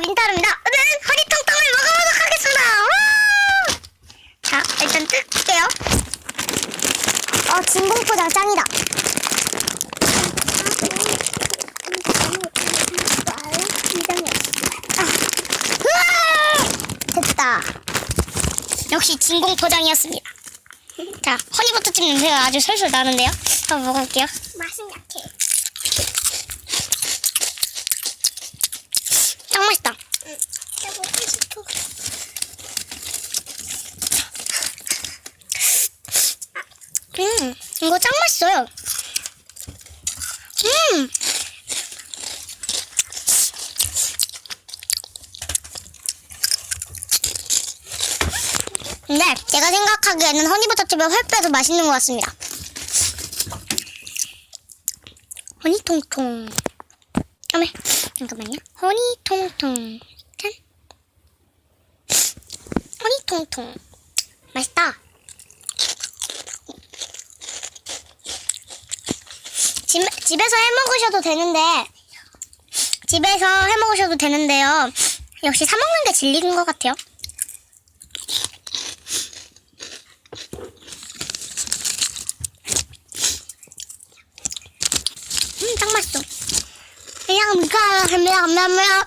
민타입니다. 오늘은 허니통통을 먹어보도록 하겠습니다. 우! 자, 일단 뜯을게요. 어, 진공포장 짱이다. 우와! 됐다. 역시 진공포장이었습니다. 자, 허니버터칩 냄새가 아주 솔솔 나는데요. 한번 먹어볼게요. 맛은 약해. 짱 맛있다. 응. 나 먹고 싶어. 음, 이거 짱 맛있어요. 음. 근데 제가 생각하기에는 허니버터칩의 더 맛있는 것 같습니다. 허니통통. 어메, 잠깐만요. 허니통통. 짠. 허니통통. 맛있다. 집, 집에서 해 먹으셔도 되는데 집에서 해 먹으셔도 되는데요. 역시 사 먹는 게 진리인 것 같아요. 음, 짱 맛있어. 그냥 그냥 그냥 그냥